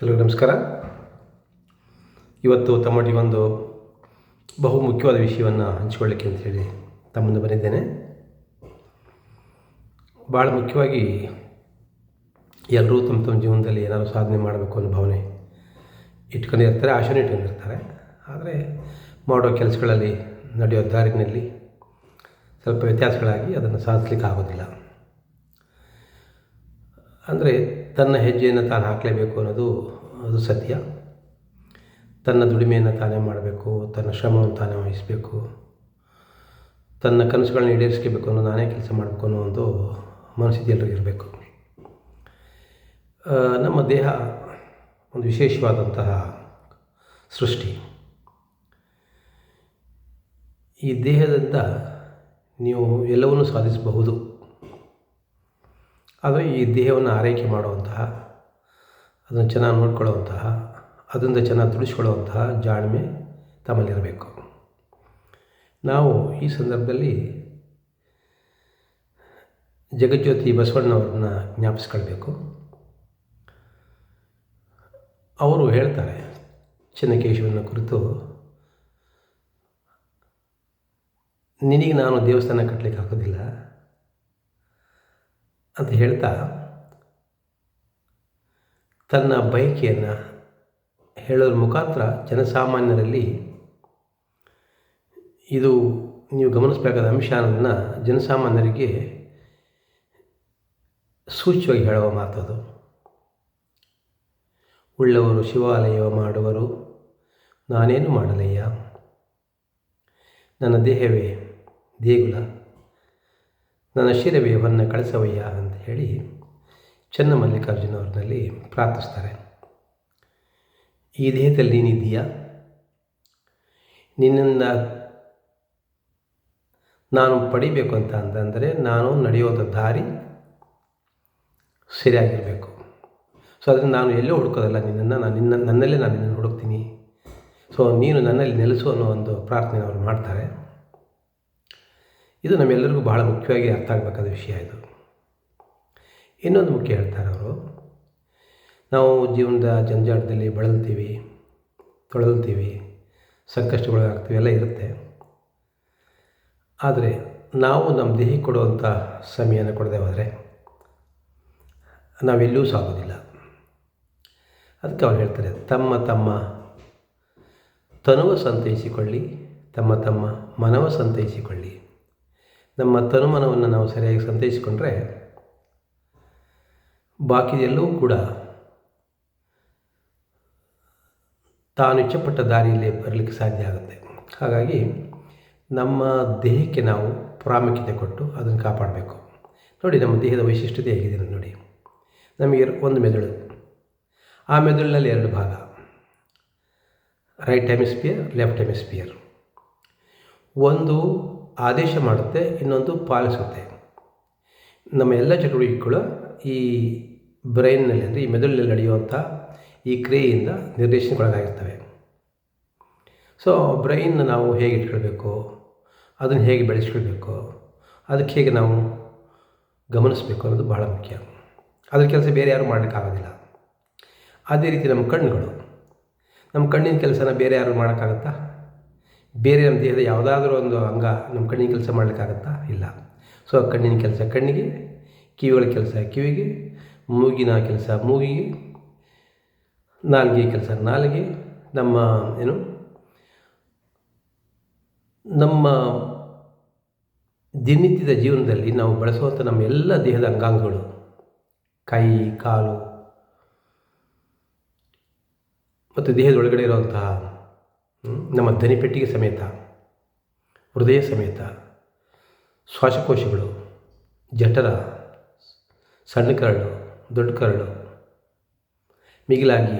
ಎಲ್ಲರಿಗೂ ನಮಸ್ಕಾರ. ಇವತ್ತು ತಮ್ಮೊಟ್ಟಿಗೆ ಒಂದು ಬಹು ಮುಖ್ಯವಾದ ವಿಷಯವನ್ನು ಹಂಚಿಕೊಳ್ಳಿಕ್ಕೆ ಅಂತ ಹೇಳಿ ಬಂದಿದ್ದೇನೆ. ಭಾಳ ಮುಖ್ಯವಾಗಿ ಎಲ್ಲರೂ ತಮ್ಮ ತಮ್ಮ ಜೀವನದಲ್ಲಿ ಏನಾದರೂ ಸಾಧನೆ ಮಾಡಬೇಕು ಅನ್ನೋ ಭಾವನೆ ಇಟ್ಕೊಂಡಿರ್ತಾರೆ ಆಶೆನೂ ಇಟ್ಕೊಂಡಿರ್ತಾರೆ ಆದರೆ ಮಾಡೋ ಕೆಲಸಗಳಲ್ಲಿ, ನಡೆಯೋ ದಾರಿನಲ್ಲಿ ಸ್ವಲ್ಪ ವ್ಯತ್ಯಾಸಗಳಾಗಿ ಅದನ್ನು ಸಾಧಿಸ್ಲಿಕ್ಕೆ ಆಗೋದಿಲ್ಲ. ಅಂದರೆ ತನ್ನ ಹೆಜ್ಜೆಯನ್ನು ತಾನು ಹಾಕಲೇಬೇಕು ಅನ್ನೋದು ಅದು ಸತ್ಯ. ತನ್ನ ದುಡಿಮೆಯನ್ನು ತಾನೇ ಮಾಡಬೇಕು, ತನ್ನ ಶ್ರಮವನ್ನು ತಾನೇ ವಹಿಸಬೇಕು, ತನ್ನ ಕನಸುಗಳನ್ನ ಈಡೇರಿಸ್ಕೋಬೇಕು ಅನ್ನೋ ನಾನೇ ಕೆಲಸ ಮಾಡಬೇಕು ಅನ್ನೋ ಒಂದು ಮನಸ್ಥಿತಿ ಎಲ್ಲರಿಗೂ ಇರಬೇಕು. ನಮ್ಮ ದೇಹ ಒಂದು ವಿಶೇಷವಾದಂತಹ ಸೃಷ್ಟಿ. ಈ ದೇಹದಿಂದ ನೀವು ಎಲ್ಲವನ್ನೂ ಸಾಧಿಸಬಹುದು. ಆದರೆ ಈ ದೇಹವನ್ನು ಆರೈಕೆ ಮಾಡುವಂತಹ, ಅದನ್ನು ಚೆನ್ನಾಗಿ ನೋಡ್ಕೊಳ್ಳುವಂತಹ, ಅದರಿಂದ ಚೆನ್ನಾಗಿ ತುಳಿಸ್ಕೊಳ್ಳುವಂತಹ ಜಾಣ್ಮೆ ತಮ್ಮಲ್ಲಿರಬೇಕು. ನಾವು ಈ ಸಂದರ್ಭದಲ್ಲಿ ಜಗಜ್ಯೋತಿ ಬಸವಣ್ಣವ್ರನ್ನ ಜ್ಞಾಪಿಸ್ಕೊಳ್ಬೇಕು. ಅವರು ಹೇಳ್ತಾರೆ, ಚೆನ್ನಕೇಶವನ ಕುರಿತು, ನಿನಗೆ ನಾನು ದೇವಸ್ಥಾನ ಕಟ್ಟಲಿಕ್ಕೆ ಹಾಕೋದಿಲ್ಲ. ಅಂತ ಹೇಳ್ತಾ ತನ್ನ ಬಯಕೆಯನ್ನು ಹೇಳೋದ್ರ ಮುಖಾಂತರ ಜನಸಾಮಾನ್ಯರಲ್ಲಿ ಇದು ನೀವು ಗಮನಿಸಬೇಕಾದ ಅಂಶ ಅನ್ನೋದನ್ನು ಜನಸಾಮಾನ್ಯರಿಗೆ ಸೂಚ್ಯವಾಗಿ ಹೇಳುವ ಮಾತದು ಉಳ್ಳವರು ಶಿವಾಲಯ ಮಾಡುವರು, ನಾನೇನು ಮಾಡಲಯ್ಯ? ನನ್ನ ದೇಹವೇ ದೇಗುಲ. ನನ್ನ ಶಿರವೇವನ್ನು ಕಳಿಸವಯ್ಯ ಅಂತ ಹೇಳಿ ಚೆನ್ನ ಪ್ರಾರ್ಥಿಸ್ತಾರೆ. ಈ ದೇಹದಲ್ಲಿ ನೀನಿದೆಯಾ ನಿನ್ನಿಂದ ನಾನು ಪಡಿಬೇಕು ಅಂತ ಅಂತಂದರೆ ನಾನು ನಡೆಯೋದ ದಾರಿ ಸರಿಯಾಗಿರಬೇಕು. ಸೊ ಅದನ್ನು ನಾನು ಎಲ್ಲೂ ಹುಡುಕೋದಲ್ಲ, ನಿನ್ನನ್ನು ನಾನು ನಿನ್ನ, ನನ್ನಲ್ಲೇ ನಾನು ನಿನ್ನನ್ನು ಹುಡುಕ್ತೀನಿ. ಸೊ ನೀನು ನನ್ನಲ್ಲಿ ನೆಲೆಸು ಅನ್ನೋ ಒಂದು ಪ್ರಾರ್ಥನೆ ಅವರು ಮಾಡ್ತಾರೆ. ಇದು ನಮ್ಮೆಲ್ಲರಿಗೂ ಬಹಳ ಮುಖ್ಯವಾಗಿ ಅರ್ಥ ಆಗಬೇಕಾದ ವಿಷಯ ಇದು. ಇನ್ನೊಂದು ಮುಖ್ಯ ಹೇಳ್ತಾರೆ ಅವರು, ನಾವು ಜೀವನದ ಜಂಜಾಟದಲ್ಲಿ ಬಳಲ್ತೀವಿ, ತೊಳಲ್ತೀವಿ ಸಂಕಷ್ಟಗಳಾಗ್ತೀವಿ ಎಲ್ಲ ಇರುತ್ತೆ. ಆದರೆ ನಾವು ನಮ್ಮ ದೇಹಕ್ಕೆ ಕೊಡುವಂಥ ಸಮಯನ ಕೊಡದೆ ಹೋದರೆ ನಾವೆಲ್ಲೂ ಸಾಗೋದಿಲ್ಲ. ಅದಕ್ಕೆ ಅವ್ರು ಹೇಳ್ತಾರೆ, ತಮ್ಮ ತಮ್ಮ ತನುವ ಸಂತೈಸಿಕೊಳ್ಳಿ, ತಮ್ಮ ತಮ್ಮ ಮನವ ಸಂತೈಸಿಕೊಳ್ಳಿ. ನಮ್ಮ ತನುಮನವನ್ನು ನಾವು ಸರಿಯಾಗಿ ಸಂತೈಸಿಕೊಂಡ್ರೆ ಬಾಕಿ ಎಲ್ಲವೂ ಕೂಡ ತಾನು ಇಚ್ಛಪಟ್ಟ ದಾರಿಯಲ್ಲಿ ಬರಲಿಕ್ಕೆ ಸಾಧ್ಯ ಆಗುತ್ತೆ. ಹಾಗಾಗಿ ನಮ್ಮ ದೇಹಕ್ಕೆ ನಾವು ಪ್ರಾಮುಖ್ಯತೆ ಕೊಟ್ಟು ಅದನ್ನು ಕಾಪಾಡಬೇಕು. ನೋಡಿ, ನಮ್ಮ ದೇಹದ ವೈಶಿಷ್ಟ್ಯತೆ ಹೇಗಿದೆ ನೋಡಿ. ನಮಗೆ ಒಂದು ಮೆದುಳು. ಆ ಮೆದುಳಿನಲ್ಲಿ ಎರಡು ಭಾಗ. ರೈಟ್ ಹೆಮಿಸ್ಪಿಯರ್ ಲೆಫ್ಟ್ ಹೆಮಿಸ್ಪಿಯರ್ ಒಂದು ಆದೇಶ ಮಾಡುತ್ತೆ, ಇನ್ನೊಂದು ಪಾಲಿಸುತ್ತೆ. ನಮ್ಮ ಎಲ್ಲ ಚಟುವಟಿಕೆಗಳು ಈ ಬ್ರೈನ್ನಲ್ಲಿ ಅಂದರೆ ಈ ಮೆದುಳಿನಲ್ಲಿ ನಡೆಯುವಂಥ ಈ ಕ್ರಿಯೆಯಿಂದ ನಿರ್ದೇಶನಗೊಳಗಾಗಿರ್ತವೆ ಸೊ, ಬ್ರೈನ್ನ ನಾವು ಹೇಗೆ ಇಟ್ಕೊಳ್ಬೇಕು, ಅದನ್ನು ಹೇಗೆ ಬೆಳೆಸ್ಕೊಳ್ಬೇಕು, ಅದಕ್ಕೆ ಹೇಗೆ ನಾವು ಗಮನಿಸಬೇಕು ಅನ್ನೋದು ಬಹಳ ಮುಖ್ಯ. ಅದ್ರ ಕೆಲಸ ಬೇರೆ ಯಾರು ಮಾಡೋಕ್ಕಾಗೋದಿಲ್ಲ. ಅದೇ ರೀತಿ ನಮ್ಮ ಕಣ್ಣುಗಳು. ನಮ್ಮ ಕಣ್ಣಿನ ಕೆಲಸನ ಬೇರೆ ಯಾರು ಮಾಡೋಕ್ಕಾಗತ್ತಾ? ಬೇರೆ ನಮ್ಮ ದೇಹದ ಯಾವುದಾದ್ರೂ ಒಂದು ಅಂಗ ನಮ್ಮ ಕಣ್ಣಿನ ಕೆಲಸ ಮಾಡಲಿಕ್ಕಾಗತ್ತಾ? ಇಲ್ಲ. ಸೊ ಕಣ್ಣಿನ ಕೆಲಸ ಕಣ್ಣಿಗೆ, ಕಿವಿಗಳ ಕೆಲಸ ಕಿವಿಗೆ, ಮೂಗಿನ ಕೆಲಸ ಮೂಗಿಗೆ, ನಾಲ್ಗೆ ಕೆಲಸ ನಾಲ್ಗೆ, ನಮ್ಮ ಏನು? ನಮ್ಮ ದಿನನಿತ್ಯದ ಜೀವನದಲ್ಲಿ ನಾವು ಬಳಸುವಂಥ ನಮ್ಮ ಎಲ್ಲ ದೇಹದ ಅಂಗಾಂಗಗಳು, ಕೈ, ಕಾಲು, ಮತ್ತು ದೇಹದ ಒಳಗಡೆ ಇರುವಂತಹ ನಮ್ಮ ದನಿಪೆಟ್ಟಿಗೆ ಸಮೇತ, ಹೃದಯ ಸಮೇತ, ಶ್ವಾಸಕೋಶಗಳು, ಜಠರ, ಸಣ್ಣ ಕರಳು, ದೊಡ್ಡ ಕರಳು, ಮಿಗಿಲಾಗಿ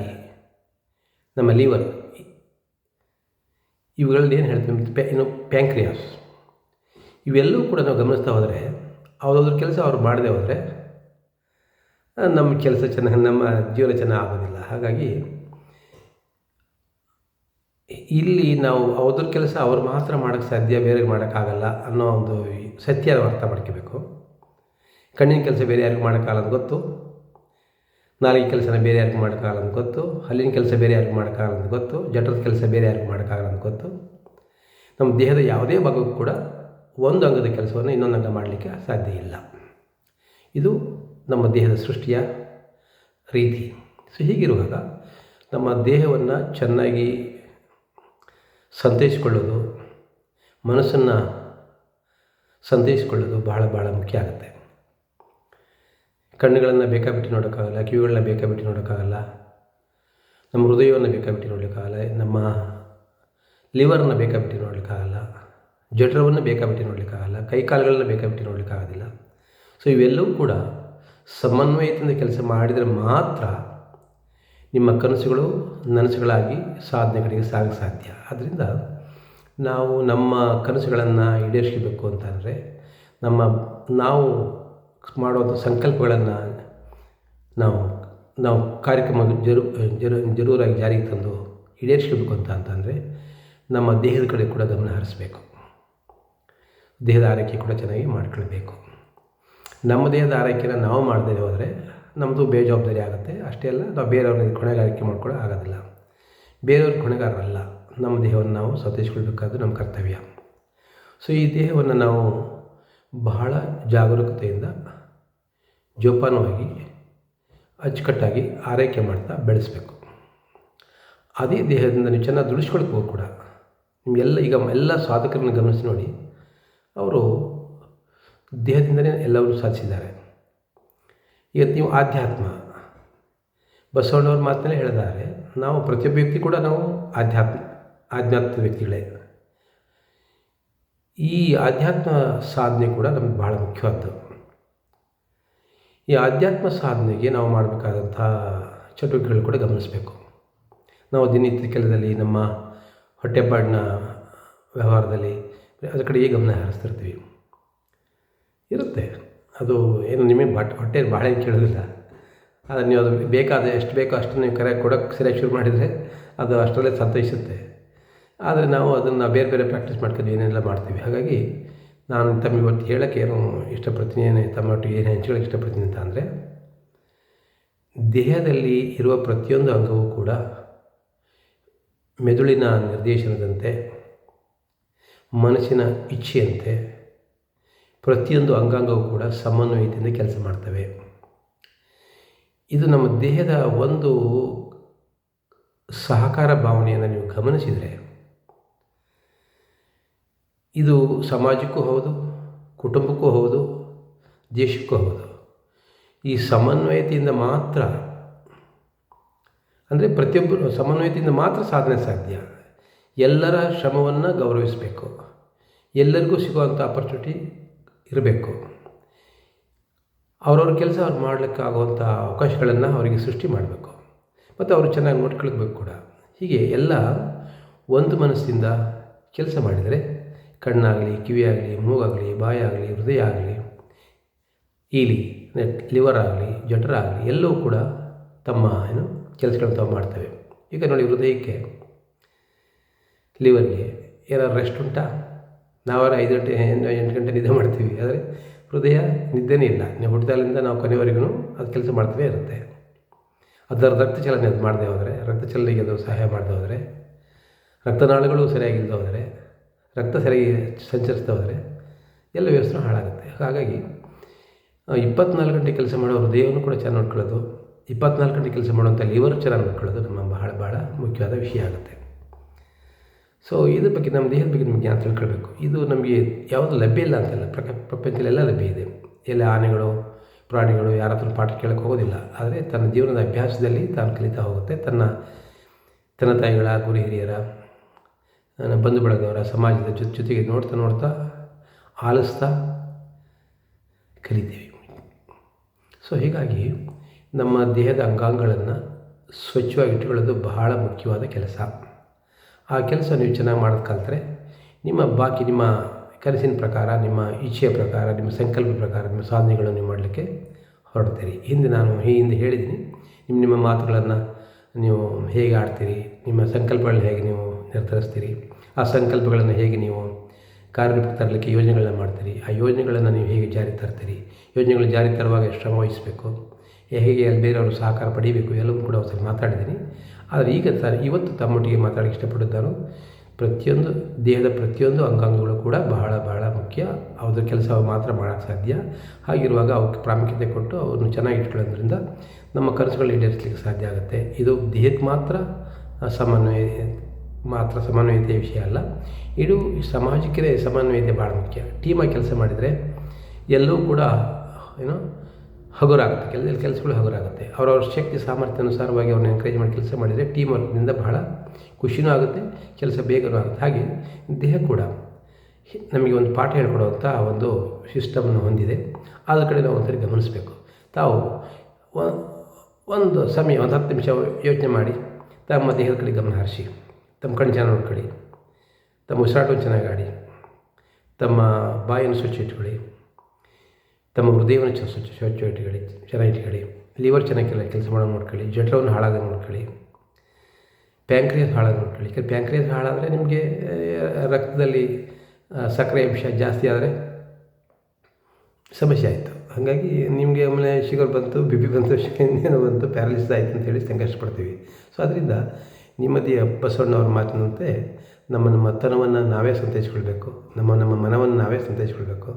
ನಮ್ಮ ಲಿವರ್ ಇವುಗಳಲ್ಲಿ ಏನು ಹೇಳ್ತೀವಿ ಇನ್ನು ಪ್ಯಾಂಕ್ರಿಯಾಸ್ ಇವೆಲ್ಲವೂ ಕೂಡ ನಾವು ಗಮನಿಸ್ತಾ ಹೋದರೆ ಅವ್ರ ಕೆಲಸ ಅವ್ರು ಮಾಡದೆ ಹೋದರೆ, ನಮ್ಮ ಕೆಲಸ ಚೆನ್ನಾಗಿ ನಮ್ಮ ಜೀವನ ಚೆನ್ನಾಗಿ ಆಗೋದಿಲ್ಲ. ಹಾಗಾಗಿ ಇಲ್ಲಿ ನಾವು ಅವ್ರ ಕೆಲಸ ಅವ್ರು ಮಾತ್ರ ಮಾಡೋಕ್ಕೆ ಸಾಧ್ಯ ಬೇರೆ ಮಾಡೋಕ್ಕಾಗಲ್ಲ ಅನ್ನೋ ಒಂದು ಸತ್ಯ ನಾವು ಅರ್ಥ ಮಾಡ್ಕೋಬೇಕು. ಕಣ್ಣಿನ ಕೆಲಸ ಬೇರೆ ಯಾರಿಗೂ ಮಾಡೋಕ್ಕಾಗಲ್ಲ ಗೊತ್ತು. ನಾಲಿಗೆ ಕೆಲಸನ ಬೇರೆ ಯಾರಿಗೂ ಮಾಡೋಕ್ಕಾಗಲ್ಲ ಅಂತ ಗೊತ್ತು. ಹಲ್ಲಿನ ಕೆಲಸ ಬೇರೆ ಯಾರಿಗೂ ಮಾಡೋಕ್ಕಾಗಲ್ಲ ಅಂತ ಗೊತ್ತು. ಜಠರದ ಕೆಲಸ ಬೇರೆ ಯಾರಿಗೂ ಮಾಡೋಕ್ಕಾಗಲ್ಲ ಅಂತ ಗೊತ್ತು. ನಮ್ಮ ದೇಹದ ಯಾವುದೇ ಭಾಗಕ್ಕೂ ಕೂಡ ಒಂದು ಅಂಗದ ಕೆಲಸವನ್ನು ಇನ್ನೊಂದು ಅಂಗ ಮಾಡಲಿಕ್ಕೆ ಸಾಧ್ಯ ಇಲ್ಲ. ಇದು ನಮ್ಮ ದೇಹದ ಸೃಷ್ಟಿಯ ರೀತಿ. ಸೊ ಹೀಗಿರುವಾಗ ನಮ್ಮ ದೇಹವನ್ನು ಚೆನ್ನಾಗಿ ಸಂತೈಸಿಕೊಳ್ಳೋದು, ಮನಸ್ಸನ್ನು ಸಂತೈಸಿಕೊಳ್ಳೋದು ಬಹಳ ಭಾಳ ಮುಖ್ಯ ಆಗುತ್ತೆ. ಕಣ್ಣುಗಳನ್ನು ಬೇಕಾಬಿಟ್ಟು ನೋಡೋಕ್ಕಾಗಲ್ಲ, ಕಿವಿಗಳನ್ನ ಬೇಕಾಬಿಟ್ಟು ನೋಡೋಕ್ಕಾಗಲ್ಲ, ನಮ್ಮ ಹೃದಯವನ್ನು ಬೇಕಾಬಿಟ್ಟು ನೋಡಲಿಕ್ಕಾಗಲ್ಲ, ನಮ್ಮ ಲಿವರ್ನ ಬೇಕಾಬಿಟ್ಟು ನೋಡಲಿಕ್ಕಾಗಲ್ಲ, ಜಠರವನ್ನು ಬೇಕಾಬಿಟ್ಟು ನೋಡಲಿಕ್ಕಾಗಲ್ಲ ಕೈಕಾಲುಗಳನ್ನ ಬೇಕಾಬಿಟ್ಟು ನೋಡಲಿಕ್ಕಾಗೋದಿಲ್ಲ. ಸೊ ಇವೆಲ್ಲವೂ ಕೂಡ ಸಮನ್ವಯದಿಂದ ಕೆಲಸ ಮಾಡಿದರೆ ಮಾತ್ರ ನಿಮ್ಮ ಕನಸುಗಳು ನನಸುಗಳಾಗಿ ಸಾಧನೆಗಳಿಗೆ ಸಾಗ ಸಾಧ್ಯ. ಆದ್ದರಿಂದ ನಾವು ನಮ್ಮ ಕನಸುಗಳನ್ನು ಈಡೇರಿಸಬೇಕು ಅಂತಂದರೆ ನಮ್ಮ ನಾವು ಮಾಡುವಂಥ ಸಂಕಲ್ಪಗಳನ್ನು ನಾವು ನಾವು ಕಾರ್ಯಕ್ರಮ ಜರು ಜರು, ಜರೂರಾಗಿ ಜಾರಿಗೆ ತಂದು ಈಡೇರಿಸ್ಕೋಬೇಕು ಅಂತ ಅಂತಂದರೆ ನಮ್ಮ ದೇಹದ ಕಡೆ ಕೂಡ ಗಮನ ಹರಿಸಬೇಕು. ದೇಹದ ಆರೈಕೆ ಕೂಡ ಚೆನ್ನಾಗಿ ಮಾಡ್ಕೊಳ್ಬೇಕು. ನಮ್ಮ ದೇಹದ ಆರೈಕೆನ ನಾವು ಮಾಡದೇ ಹೋದರೆ ನಮ್ಮದು ಬೇಜವಾಬ್ದಾರಿ ಆಗುತ್ತೆ. ಅಷ್ಟೇ ಅಲ್ಲ, ನಾವು ಬೇರೆಯವ್ರನ್ನ ಹೊಣೆಗಾರಿಕೆ ಮಾಡ್ಕೊಳ್ಳೋ ಆಗೋದಿಲ್ಲ. ಬೇರೆಯವ್ರ ಹೊಣೆಗಾರರಲ್ಲ ನಮ್ಮ ದೇಹವನ್ನು ನಾವು ಸತೈಸ್ಕೊಳ್ಬೇಕಾದ್ದು ನಮ್ಮ ಕರ್ತವ್ಯ. ಸೊ ಈ ದೇಹವನ್ನು ನಾವು ಬಹಳ ಜಾಗರೂಕತೆಯಿಂದ, ಜೋಪಾನವಾಗಿ, ಅಚ್ಚುಕಟ್ಟಾಗಿ ಆರೈಕೆ ಮಾಡ್ತಾ ಬೆಳೆಸಬೇಕು. ಅದೇ ದೇಹದಿಂದ ನೀವು ಚೆನ್ನಾಗಿ ದುಡಿಸ್ಕೊಳ್ಬೋದು ಕೂಡ. ನಿಮಗೆಲ್ಲ ಈಗ ಎಲ್ಲ ಸಾಧಕರನ್ನು ಗಮನಿಸಿ ನೋಡಿ, ಅವರು ದೇಹದಿಂದಲೇ ಎಲ್ಲವನ್ನೂ ಸಾಧಿಸಿದ್ದಾರೆ. ಇವತ್ತು ನೀವು ಆಧ್ಯಾತ್ಮ. ಬಸವಣ್ಣವ್ರ ಮಾತನ್ನೇ ಹೇಳಿದ್ದಾರೆ. ನಾವು ಪ್ರತಿಯೊಬ್ಬ ವ್ಯಕ್ತಿ ಕೂಡ ನಾವು ಆಧ್ಯಾತ್ಮ ಆಧ್ಯಾತ್ಮ ವ್ಯಕ್ತಿಗಳೇ. ಈ ಆಧ್ಯಾತ್ಮ ಸಾಧನೆ ಕೂಡ ನಮ್ಗೆ ಭಾಳ ಮುಖ್ಯವಾದ್ದು. ಈ ಆಧ್ಯಾತ್ಮ ಸಾಧನೆಗೆ ನಾವು ಮಾಡಬೇಕಾದಂಥ ಚಟುವಟಿಕೆಗಳು ಕೂಡ ಗಮನಿಸಬೇಕು. ನಾವು ದಿನನಿತ್ಯ ಕೆಲದಲ್ಲಿ ನಮ್ಮ ಹೊಟ್ಟೆಪಾಡಿನ ವ್ಯವಹಾರದಲ್ಲಿ, ಅದರ ಕಡೆಗೆ ಗಮನ ಹರಿಸ್ತಿರ್ತೀವಿ ಇರುತ್ತೆ. ಅದು ಏನು ನಿಮಗೆ ಬಟ್ ಹೊಟ್ಟೆ ಭಾಳ ಏನು ಕೇಳೋದಿಲ್ಲ. ಆದರೆ ನೀವು ಅದು ಬೇಕಾದ ಎಷ್ಟು ಬೇಕೋ ಅಷ್ಟು ನೀವು ಕರೆ ಕೊಡೋಕ್ಕೆ ಸರಿಯಾಗಿ ಶುರು ಮಾಡಿದರೆ ಅದು ಅಷ್ಟರಲ್ಲೇ ಸಂತೈಸುತ್ತೆ. ಆದರೆ ನಾವು ಅದನ್ನು ಬೇರೆ ಬೇರೆ ಪ್ರಾಕ್ಟೀಸ್ ಮಾಡ್ಕೊಂಡು ಏನೆಲ್ಲ ಮಾಡ್ತೀವಿ. ಹಾಗಾಗಿ ನಾನು ತಮ್ಮ ಇವತ್ತು ಹೇಳೋಕ್ಕೆ ಏನು ಇಷ್ಟಪಡ್ತೀನಿ, ಏನು ಒಟ್ಟು ಏನು ಹಂಚ್ಕೊಳ್ಳೋಕೆ ಇಷ್ಟಪಡ್ತೀನಿ ಅಂತ ಅಂದರೆ, ದೇಹದಲ್ಲಿ ಇರುವ ಪ್ರತಿಯೊಂದು ಅಂಗವೂ ಕೂಡ ಮೆದುಳಿನ ನಿರ್ದೇಶನದಂತೆ, ಮನಸ್ಸಿನ ಇಚ್ಛೆಯಂತೆ ಪ್ರತಿಯೊಂದು ಅಂಗಾಂಗವೂ ಕೂಡ ಸಮನ್ವಯತೆಯಿಂದ ಕೆಲಸ ಮಾಡ್ತವೆ. ಇದು ನಮ್ಮ ದೇಹದ ಒಂದು ಸಹಕಾರ ಭಾವನೆಯನ್ನು ನೀವು ಗಮನಿಸಿದರೆ, ಇದು ಸಮಾಜಕ್ಕೂ ಹೌದು, ಕುಟುಂಬಕ್ಕೂ ಹೌದು, ದೇಶಕ್ಕೂ ಹೌದು. ಈ ಸಮನ್ವಯತೆಯಿಂದ ಮಾತ್ರ, ಅಂದರೆ ಪ್ರತಿಯೊಬ್ಬರು ಸಮನ್ವಯತೆಯಿಂದ ಮಾತ್ರ ಸಾಧನೆ ಸಾಧ್ಯ. ಎಲ್ಲರ ಶ್ರಮವನ್ನು ಗೌರವಿಸಬೇಕು. ಎಲ್ಲರಿಗೂ ಸಿಗುವಂಥ ಆಪರ್ಚುನಿಟಿ ಇರಬೇಕು. ಅವ್ರವ್ರ ಕೆಲಸ ಅವ್ರು ಮಾಡಲಿಕ್ಕಾಗುವಂಥ ಅವಕಾಶಗಳನ್ನು ಅವರಿಗೆ ಸೃಷ್ಟಿ ಮಾಡಬೇಕು. ಮತ್ತು ಅವರು ಚೆನ್ನಾಗಿ ನೋಡ್ಕೊಳ್ಬೇಕು ಕೂಡ. ಹೀಗೆ ಎಲ್ಲ ಒಂದು ಮನಸ್ಸಿಂದ ಕೆಲಸ ಮಾಡಿದರೆ ಕಣ್ಣಾಗಲಿ, ಕಿವಿಯಾಗಲಿ, ಮೂಗಾಗಲಿ, ಬಾಯಾಗಲಿ ಹೃದಯ ಆಗಲಿ ಈಲಿ ಲಿವರ್ ಆಗಲಿ ಜಠರ ಆಗಲಿ ಎಲ್ಲವೂ ಕೂಡ ತಮ್ಮ ಏನು ಕೆಲಸಗಳನ್ನು ತಾವು ಮಾಡ್ತವೆ. ಈಗ ನೋಡಿ ಹೃದಯಕ್ಕೆ, ಲಿವರ್ಗೆ ಏನಾದ್ರು ರೆಸ್ಟ್ ಉಂಟಾ? ನಾವಾರ ಐದು ಗಂಟೆ, ಎಂಟು ಗಂಟೆ ನಿದ್ದೆ ಮಾಡ್ತೀವಿ. ಆದರೆ ಹೃದಯ ನಿದ್ದೆನೇ ಇಲ್ಲ. ನೀವು ನಾವು ಕೊನೆವರೆಗೂ ಅದು ಕೆಲಸ ಮಾಡ್ತಲೇ ಇರುತ್ತೆ. ಅದರ ರಕ್ತ ಚಲನೆ ಅದು ಮಾಡದೆ ಹೋದರೆ ರಕ್ತ ಚಲನೆಗೆ ಅದು ಸಹಾಯ ಮಾಡದೆ ಹೋದರೆ, ರಕ್ತನಾಳಗಳು ಸರಿಯಾಗಿಲ್ಲದೆ ಹೋದರೆ, ರಕ್ತ ಸರಿಯಾಗಿ ಸಂಚರಿಸ್ತಾ ಹೋದರೆ ಎಲ್ಲ ವ್ಯವಸ್ಥೆ ಹಾಳಾಗುತ್ತೆ. ಹಾಗಾಗಿ ಇಪ್ಪತ್ನಾಲ್ಕು ಗಂಟೆ ಕೆಲಸ ಮಾಡೋ ಹೃದಯವನ್ನು ಕೂಡ ಚೆನ್ನಾಗಿ ನೋಡ್ಕೊಳ್ಳೋದು, ಇಪ್ಪತ್ನಾಲ್ಕು ಗಂಟೆ ಕೆಲಸ ಮಾಡುವಂಥ ಲಿವರ್ ಚೆನ್ನಾಗಿ ನೋಡ್ಕೊಳ್ಳೋದು ನಮ್ಮ ಬಹಳ ಭಾಳ ಮುಖ್ಯವಾದ ವಿಷಯ ಆಗುತ್ತೆ. ಸೊ ಇದ್ರ ಬಗ್ಗೆ ನಮ್ಮ ದೇಹದ ಬಗ್ಗೆ ನಿಮಗೆ ಜ್ಞಾನ ತಿಳ್ಕೊಳ್ಬೇಕು? ಇದು ನಮಗೆ ಯಾವುದು ಲಭ್ಯ ಇಲ್ಲ ಅಂತಲ್ಲ. ಪ್ರಕ ಪ್ರಪಂಚದಲ್ಲೆಲ್ಲ ಲಭ್ಯ ಇದೆ. ಎಲ್ಲ ಆನೆಗಳು, ಪ್ರಾಣಿಗಳು ಯಾರ ಹತ್ರ ಪಾಠ ಕೇಳಕ್ಕೆ ಹೋಗೋದಿಲ್ಲ. ಆದರೆ ತನ್ನ ಜೀವನದ ಅಭ್ಯಾಸದಲ್ಲಿ ತಾನು ಕಲಿತಾ ಹೋಗುತ್ತೆ. ತನ್ನ ತನ್ನ ತಾಯಿಗಳ, ಗುರು ಹಿರಿಯರ ಬಂಧು ಬಳಗವರ ಸಮಾಜದ ಜೊತೆ ಜೊತೆಗೆ ನೋಡ್ತಾ ನೋಡ್ತಾ ಆಲಿಸ್ತಾ ಕಲಿತೀವಿ. ಸೊ ಹೀಗಾಗಿ ನಮ್ಮ ದೇಹದ ಅಂಗಾಂಗಗಳನ್ನು ಸ್ವಚ್ಛವಾಗಿ ಇಟ್ಟುಕೊಳ್ಳೋದು ಬಹಳ ಮುಖ್ಯವಾದ ಕೆಲಸ. ಆ ಕೆಲಸ ನೀವು ಚೆನ್ನಾಗಿ ಮಾಡೋದು ಕಲಿತ್ರೆ ನಿಮ್ಮ ಬಾಕಿ, ನಿಮ್ಮ ಕನಸಿನ ಪ್ರಕಾರ, ನಿಮ್ಮ ಇಚ್ಛೆಯ ಪ್ರಕಾರ, ನಿಮ್ಮ ಸಂಕಲ್ಪ ಪ್ರಕಾರ, ನಿಮ್ಮ ಸಾಧನೆಗಳನ್ನು ನೀವು ಮಾಡಲಿಕ್ಕೆ ಹೊರಡ್ತೀರಿ. ಹಿಂದೆ ನಾನು ಹಿಂದೆ ಹೇಳಿದ್ದೀನಿ, ನಿಮ್ಮ ನಿಮ್ಮ ಮಾತುಗಳನ್ನು ನೀವು ಹೇಗೆ ಆಡ್ತೀರಿ, ನಿಮ್ಮ ಸಂಕಲ್ಪಗಳನ್ನ ಹೇಗೆ ನೀವು ನಿರ್ಧರಿಸ್ತೀರಿ, ಆ ಸಂಕಲ್ಪಗಳನ್ನು ಹೇಗೆ ನೀವು ಕಾರ್ಯರೂಪಕ್ಕೆ ತರಲಿಕ್ಕೆ ಯೋಜನೆಗಳನ್ನ ಮಾಡ್ತೀರಿ, ಆ ಯೋಜನೆಗಳನ್ನು ನೀವು ಹೇಗೆ ಜಾರಿ ತರ್ತೀರಿ, ಯೋಜನೆಗಳು ಜಾರಿ ತರುವಾಗ ಶ್ರಮ ವಹಿಸಬೇಕು, ಹೇಗೆ ಅಲ್ಲಿ ಬೇರೆಯವರು ಸಹಕಾರ ಪಡೀಬೇಕು ಎಲ್ಲವೂ ಕೂಡ ಒಂದ್ಸರಿ ಮಾತಾಡಿದ್ದೀನಿ. ಆದರೆ ಈಗ ಸರ್, ಇವತ್ತು ತಮ್ಮೊಟ್ಟಿಗೆ ಮಾತಾಡಕ್ಕೆ ಇಷ್ಟಪಟ್ಟಿದ್ದಾನು ಪ್ರತಿಯೊಂದು ದೇಹದ ಪ್ರತಿಯೊಂದು ಅಂಗಾಂಗಗಳು ಕೂಡ ಬಹಳ ಬಹಳ ಮುಖ್ಯ. ಅವ್ರ ಕೆಲಸ ಮಾತ್ರ ಮಾಡೋಕ್ಕೆ ಸಾಧ್ಯ. ಹಾಗಿರುವಾಗ ಅವಕ್ಕೆ ಪ್ರಾಮುಖ್ಯತೆ ಕೊಟ್ಟು ಅವ್ರನ್ನ ಚೆನ್ನಾಗಿ ಇಟ್ಕೊಳ್ಳೋದ್ರಿಂದ ನಮ್ಮ ಕನಸುಗಳು ಈಡೇರಿಸಲಿಕ್ಕೆ ಸಾಧ್ಯ ಆಗುತ್ತೆ. ಇದು ದೇಹಕ್ಕೆ ಮಾತ್ರ ಸಮನ್ವಯ, ಮಾತ್ರ ಸಮನ್ವಯತೆಯ ವಿಷಯ ಅಲ್ಲ. ಇದು ಸಮಾಜಕ್ಕೆ ಸಮನ್ವಯತೆ ಭಾಳ ಮುಖ್ಯ. ಟೀಮಾಗಿ ಕೆಲಸ ಮಾಡಿದರೆ ಎಲ್ಲವೂ ಕೂಡ, ಏನೋ ಹಗುರಾಗುತ್ತೆ. ಕೆಲ ಕೆಲಸಗಳು ಹಗುರಾಗುತ್ತೆ. ಅವರವ್ರ ಶಕ್ತಿ, ಸಾಮರ್ಥ್ಯ ಅನುಸಾರವಾಗಿ ಅವ್ರನ್ನ ಎನ್ಕರೇಜ್ ಮಾಡಿ ಕೆಲಸ ಮಾಡಿದರೆ ಟೀಮ್ ವರ್ಕ್ನಿಂದ ಬಹಳ ಖುಷಿನೂ ಆಗುತ್ತೆ, ಕೆಲಸ ಬೇಗನೂ ಆಗುತ್ತೆ. ಹಾಗೆ ದೇಹ ಕೂಡ ನಮಗೆ ಒಂದು ಪಾಠ ಹೇಳ್ಕೊಡುವಂಥ ಒಂದು ಸಿಸ್ಟಮನ್ನು ಹೊಂದಿದೆ. ಅದರ ಕಡೆ ನಾವು ಒಂದ್ಸರಿ ಗಮನಿಸಬೇಕು. ತಾವು ಒಂದು ಸಮಯ, ಒಂದು ಹತ್ತು ನಿಮಿಷ ಯೋಚನೆ ಮಾಡಿ, ತಮ್ಮ ದೇಹದ ಕಡೆ ಗಮನ ಹರಿಸಿ, ತಮ್ಮ ಕಣ್ಣು ಚೆನ್ನಾಗಿ ನೋಡ್ಕೊಳ್ಳಿ ತಮ್ಮ ಉಸಿರಾಟವನ್ನು ಚೆನ್ನಾಗಿ ಆಡಿ, ತಮ್ಮ ಬಾಯನ್ನು ಸ್ವಚ್ಛ ಇಟ್ಕೊಳ್ಳಿ ತಮ್ಮ ಹೃದಯವನ್ನು ಸ್ವಚ್ಛ ಇಟ್ಕೊಳ್ಳಿ, ಚೆನ್ನಾಗಿ ಇಟ್ಕೊಳ್ಳಿ, ಲಿವರ್ ಚೆನ್ನಾಗಿ ಕೆಲ, ಕೆಲಸ ಮಾಡೋ ನೋಡ್ಕೊಳ್ಳಿ, ಜಠರವನ್ನು ಹಾಳಾದಂಗೆ ನೋಡ್ಕೊಳ್ಳಿ, ಪ್ಯಾಂಕ್ರಿಯಸ್ ಹಾಳಾಗಿ ನೋಡ್ಕೊಳ್ಳಿ. ಯಾಕೆ ಪ್ಯಾಂಕ್ರಿಯಸ್ ಹಾಳಾದರೆ ನಿಮಗೆ ರಕ್ತದಲ್ಲಿ ಸಕ್ಕರೆ ಅಂಶ ಜಾಸ್ತಿ ಆದರೆ ಸಮಸ್ಯೆ ಆಯಿತು. ಹಾಗಾಗಿ ನಿಮಗೆ ಆಮೇಲೆ ಶುಗರ್ ಬಂತು, ಬಿ ಪಿ ಬಂತು ಏನೋ ಬಂತು, ಪ್ಯಾರಲಿಸಿಸ್ ಆಯಿತು ಅಂತೇಳಿ ಸಂಕಷ್ಟಪಡ್ತೀವಿ. ಸೊ ಅದರಿಂದ ನಿಮ್ಮದಿ ಬಸವಣ್ಣವ್ರ ಮಾತಿನಂತೆ ನಮ್ಮ ನಮ್ಮ ತನವನ್ನು ನಾವೇ ಸಂತೈಸ್ಕೊಳ್ಬೇಕು. ನಮ್ಮ ನಮ್ಮ ಮನವನ್ನು ನಾವೇ ಸಂತೈಸ್ಕೊಳ್ಬೇಕು.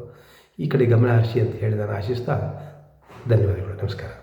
ಈ ಕಡೆ ಗಮನ ಹರಿಸಿ ಅಂತ ಹೇಳಿದ ನಾನು ಆಶಿಸ್ತಾ ಧನ್ಯವಾದಗಳು. ನಮಸ್ಕಾರ.